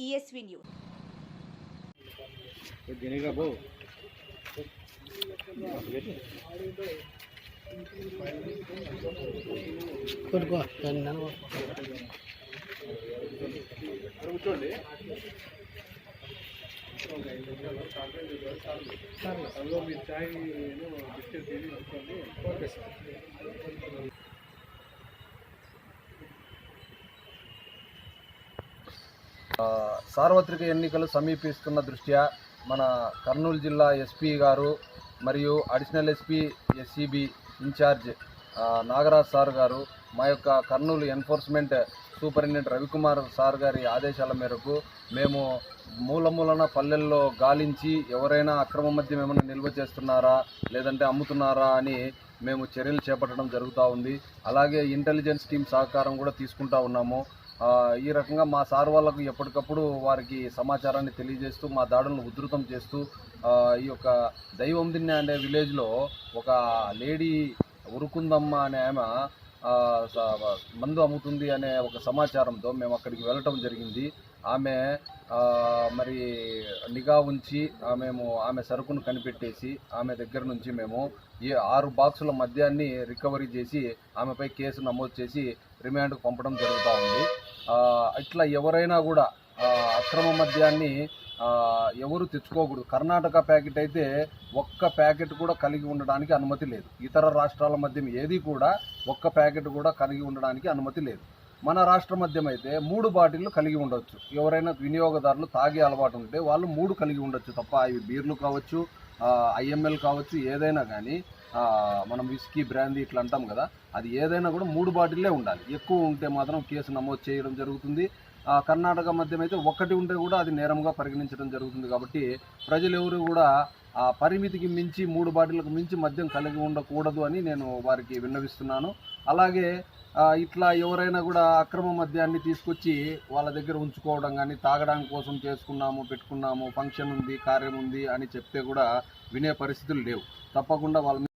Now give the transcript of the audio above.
TV news. అందులో మీ చాయ్ బిస్కెట్ ఓకే సార్. సార్వత్రిక ఎన్నికలు సమీపిస్తున్న దృష్ట్యా మన కర్నూలు జిల్లా ఎస్పీ గారు మరియు additional SP SCB in charge Nagaraj sir గారు మా యొక్క Kurnool enforcement superintendent Ravikumar sir గారి ఆదేశాల మేరకు మేము మూలమూలన పల్లెల్లో గాలించి ఎవరైనా అక్రమ మద్యం ఏమైనా నిల్వ చేస్తున్నారా లేదంటే అమ్ముతున్నారా అని మేము చర్యలు చేపట్టడం జరుగుతూ ఉంది. అలాగే ఇంటెలిజెన్స్ టీం సహకారం కూడా తీసుకుంటా ఉన్నాము. ఈ రకంగా మా సార్ వాళ్ళకు ఎప్పటికప్పుడు వారికి సమాచారాన్ని తెలియజేస్తూ మా దాడులను ఉధృతం చేస్తూ ఈ యొక్క దైవం అనే విలేజ్లో ఒక లేడీ ఉరుకుందమ్మ అనే ఆమె మందు అమ్ముతుంది అనే ఒక సమాచారంతో మేము అక్కడికి వెళ్ళటం జరిగింది. ఆమె మరి నిఘా ఉంచి మేము ఆమె సరుకును కనిపెట్టేసి ఆమె దగ్గర నుంచి మేము ఈ ఆరు బాక్సుల మద్యాన్ని రికవరీ చేసి ఆమెపై కేసు నమోదు చేసి రిమాండ్కు పంపడం జరుగుతూ ఉంది. ఇట్లా ఎవరైనా కూడా అక్రమ మద్యాన్ని ఎవరు తెచ్చుకోకూడదు. కర్ణాటక ప్యాకెట్ అయితే ఒక్క ప్యాకెట్ కూడా కలిగి ఉండడానికి అనుమతి లేదు. ఇతర రాష్ట్రాల మద్యం ఏది కూడా ఒక్క ప్యాకెట్ కూడా కలిగి ఉండడానికి అనుమతి లేదు. మన రాష్ట్ర మద్యం అయితే మూడు బాటిళ్ళు కలిగి ఉండొచ్చు. ఎవరైనా వినియోగదారులు తాగే అలవాటు ఉంటే వాళ్ళు మూడు కలిగి ఉండొచ్చు తప్ప అవి బీర్లు కావచ్చు ఐఎంఎల్ కావచ్చు ఏదైనా కానీ మనం విస్కీ బ్రాందీ ఇట్లా అంటాం కదా అది ఏదైనా కూడా మూడు బాటిల్లే ఉండాలి. ఎక్కువ ఉంటే మాత్రం కేసు నమోదు చేయడం జరుగుతుంది. కర్ణాటక మద్యం అయితే ఒకటి ఉంటే కూడా అది నేరంగా పరిగణించడం జరుగుతుంది కాబట్టి ప్రజలు ఎవరు కూడా ఆ పరిమితికి మించి మూడు బాటిలకు మించి మద్యం కలిగి ఉండకూడదు అని నేను వారికి విన్నవిస్తున్నాను. అలాగే ఇట్లా ఎవరైనా కూడా అక్రమ మద్యాన్ని తీసుకొచ్చి వాళ్ళ దగ్గర ఉంచుకోవడం కానీ తాగడానికి కోసం చేసుకున్నాము పెట్టుకున్నాము ఫంక్షన్ ఉంది కార్యం ఉంది అని చెప్తే కూడా వినే పరిస్థితులు లేవు. తప్పకుండా వాళ్ళ